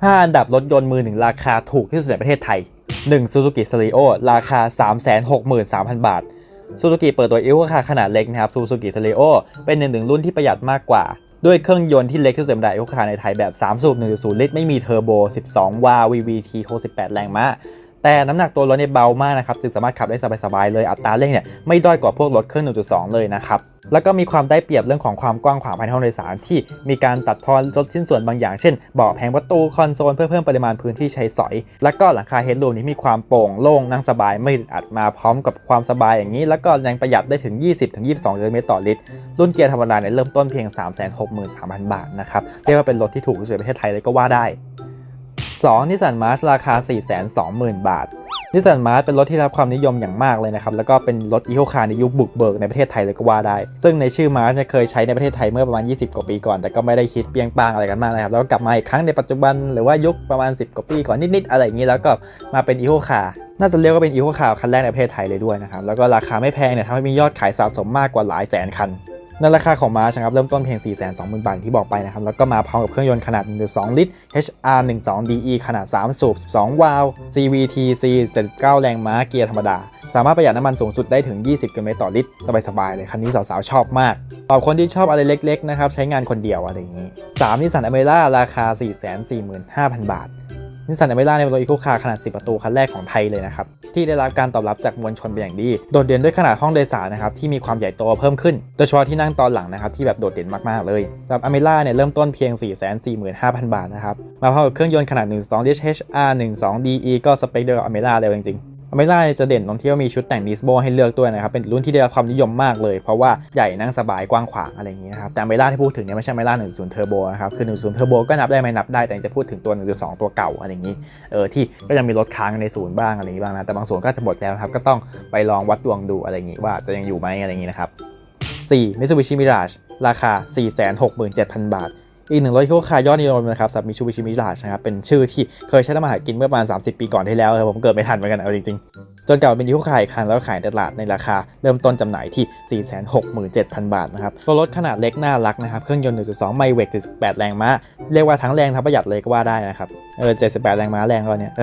5 อันดับรถยนต์มือหนึ่งราคาถูกที่สุดในประเทศไทย 1. Suzuki s t e r i o ราคา 363,000 บาท Suzuki เปิดตัวอีโคคาคาขนาดเล็กนะครับ Suzuki s t e r i o เป็นหนึ่งหนึ่งรุ่นที่ประหยัดมากกว่า ด้วยเครื่องยนต์ที่เล็กที่สุดในบรรดาอีโคาในไทยแบบ 3 สูบ 1.0 ลิตร ไม่มีเทอร์โบ 12 วาล์ว VVT 68 แรงม้า แต่น้ำหนักตัวรถเนี่ยเบามากนะครับจึงสามารถขับได้สบายๆเลยอัตราเร่งเนี่ยไม่ด้อยกว่าพวกรถเครื่อง 1.2 เลยนะครับแล้วก็มีความได้เปรียบเรื่องของความกว้างขวางภายในห้องโดยสารที่มีการตัดพอลดชิ้นส่วนบางอย่างเช่นเบาะแผงประตูคอนโซลเพื่อเพิ่มปริมาณพื้นที่ใช้สอย แล้วก็หลังคาเฮดรูมนี้มีความโปร่งโล่งนั่งสบายไม่อัดมาพร้อมกับความสบายอย่างนี้ แล้วก็ยังประหยัดได้ถึง 20-22กิโลเมตรต่อลิตร รุ่นเกียร์ธรรมดาเนี่ยเริ่มต้นเพียง 363,000 บาทนะครับเรียกว่าเป็นรถที่ถูกที่สุดในประเทศไทยเลยก็ว่าได้ 2. นิสสันมาร์ชราคา 420,000 บาทนิสสันมาร์ชเป็นรถที่รับความนิยมอย่างมากเลยนะครับ แล้วก็เป็นรถอีโคคาร์ในยุคบุกเบิกในประเทศไทยเลยก็ว่าได้ ซึ่งในชื่อมาร์ชเเคยใช้ในประเทศไทยเมื่อประมาณ 20 กว่าปีก่อน แต่ก็ไม่ได้คิดเปียงปางอะไรกันมากนะครับ แล้วก็กลับมาอีกครั้งในปัจจุบันหรือว่ายุคประมาณ 10 กว่าปีก่อนนิดๆอะไรอย่างนี้ แล้วก็มาเป็นอีโคคาร์น่าจะเรียกว่าเป็นอีโคคาร์คันแรกในประเทศไทยเลยด้วยนะครับ แล้วก็ราคาไม่แพงเนี่ยทำให้มียอดขายสะสมมากกว่าหลายแสนคัน ในราคาของมาร์ชครับเริ่มต้นเพียง 420,000 บาทที่บอกไปนะครับแล้วก็มาพร้อมกับเครื่องยนต์ขนาด 1.2 ลิตร HR 12 DE ขนาด 3 สูบ2วาล์ว CVT C 79 แรงม้าเกียร์ธรรมดา สามารถประหยัดน้ำมันสูงสุดได้ถึง 20กิโลเมตรต่อลิตร สบายๆเลย คันนี้สาวๆ ชอบมากสำหรับคนที่ชอบอะไรเล็กๆนะครับใช้งานคนเดียวอะไรอย่างนี้3นิสสันอเมร่าราคา 445,000 บาท นิสสันอเมร่าในี่ยเป็นรถอีโคคาร์ขนาด 10 ประตูคันแรกของไทยเลยนะครับ ที่ได้รับการตอบรับจากมวลชนเป็นอย่างดี โดดเด่นด้วยขนาดห้องโดยสารนะครับที่มีความใหญ่โตเพิ่มขึ้น โดยเฉพาะที่นั่งตอนหลังนะครับที่แบบโดดเด่นมากๆเลยสำหรับอเมร่าเนี่ยเริ่มต้นเพียง 445,000 บาทนะครับมาพร้อมกับเครื่องยนต์ขนาด 1.2dHR 12 DE ก็สเปคเดียวกับอเมร่าเลยจริงๆ อเมร่าจะเด่นตรงที่ว่ามีชุดแต่งนิสโบให้เลือกด้วยนะครับ เป็นรุ่นที่ได้รับความนิยมมากเลย เพราะว่าใหญ่นั่งสบายกว้างขวางอะไรอย่างนี้นะครับ แต่อเมร่าที่พูดถึงเนี่ยไม่ใช่อเมร่า1.0 เทอร์โบนะครับ คือ 1.0 เทอร์โบก็นับได้ไหมนับได้ แต่จะพูดถึงตัว 1.2 ตัวเก่าอะไรอย่างนี้ เออที่ก็ยังมีรถค้างในศูนย์บ้างอะไรอย่างนี้บ้างนะ แต่บางส่วนก็จะหมดแล้วครับ ก็ต้องไปลองวัดดวงดูอะไรอย่างนี้ว่าจะยังอยู่ไหมอะไรอย่างนี้นะครับ 4. Mitsubishi Mirage ราคา 467,000 บาท อีกหนึ่งรถที่คายอดนิยมนะครับสำหรับ Mitsubishi Mirage นะครับเป็นชื่อที่เคยใช้ทำมาหากินเมื่อประมาณ 30 ปีก่อนที่แล้วครับผมเกิดไม่ทันเหมือนกันเอาจริงๆ จนกลับเป็นยี่ห้อขายอีกคันแล้วขายตลาดในราคา เริ่มต้นจำหน่ายที่ 467,000 บาทนะครับตัวรถขนาดเล็กน่ารักนะครับเครื่องยนต์ 1.2 ไมเวก78 แรงม้า เรียกว่าทั้งแรงทั้งประหยัดเลยก็ว่าได้นะครับเออ78 แรงม้าแรงก็เนี่ย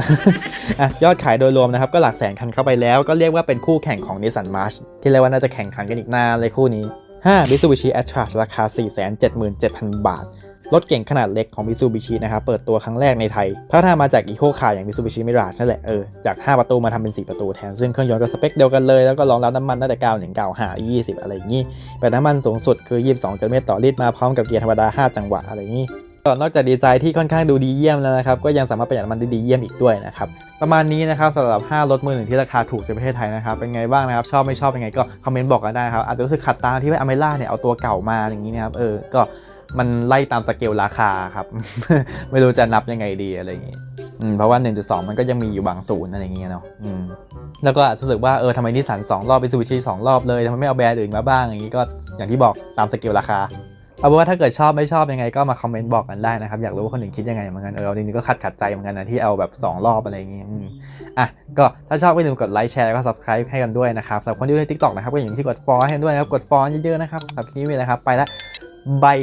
อะยอดขายโดยรวมนะครับก็หลักแสนคันเข้าไปแล้วก็เรียกว่าเป็นคู่แข่งของ Nissan March ที่เรียกว่าน่าจะแข่งขันกันอีกนานเลยคู่นี้ 5. Mitsubishi a t r a ราคา 477,000 บาท รถเก่งขนาดเล็กของ Mitsubishi นะครับเปิดตัวครั้งแรกในไทยพัฒนามาจาก Eco Car อย่าง Mitsubishi Mirage นั่นแหละเออจาก 5 ประตูมาทำเป็น 4 ประตูแทน ซึ่งเครื่องยนต์ก็สเปคเดียวกันเลย แล้วก็รองรับน้ำมันตั้งแต่9 1 9 5 20 อะไรอย่างนี้แต่น้ำมันสูงสุดคือ 22กิโลเมตรต่อลิตรมาพร้อมกับเกียร์ธรรมดา 5 จังหวะอะไรอย่างนี้นอกจากดีไซน์ที่ค่อนข้างดูดีเยี่ยมแล้วนะครับ ก็ยังสามารถประหยัดน้ำมันได้ดีเยี่ยมอีกด้วยนะครับ ประมาณนี้นะครับสำหรับ 5 รถมือหนึ่งที่ราคาถูกในประเทศไทยนะครับ เป็นไงบ้างนะครับ ชอบไม่ชอบเป็นไงก็คอมเมนต์บอกกันได้นะครับ อาจจะรู้สึกขัดตาที่ว่าอเมร่าเนี่ยเอาตัวเก่ามาอย่างนี้นะครับ เออ ก็ มันไล่ตามสเกลราคาครับ ไม่รู้จะนับยังไงดีอะไรอย่างงี้อืมเพราะว่า 1.2 มันก็ยังมีอยู่บางศูนย์อะไรอย่างเงี้ยเนาะอืมแล้วก็รู้สึกว่าเออทำไมนิสสันสองรอบไปซูบิชิสองรอบเลยทำไมไม่เอาแบรนด์อื่นมาบ้างอย่างงี้ก็อย่างที่บอกตามสเกลราคาเอาเป็นว่าถ้าเกิดชอบไม่ชอบยังไงก็มาคอมเมนต์บอกกันได้นะครับ อยากรู้ว่าคนอื่นคิดยังไงเหมือนกันเออจริงๆก็ขัดขัดใจเหมือนกันนะที่เอาแบบ 2 รอบอะไรอย่างงี้อืมอะก็ถ้าชอบก็อย่าลืมกดไลค์แชร์แล้วก็ subscribe ให้กันด้วยนะครับสำหรับคนที่ดูใน TikTok นะครับก็อย่างที่กดฟอลให้กันด้วยนะครับกดฟอลเยอะๆนะครับสำหรับคลิปนี้มีอะครับไปละบาย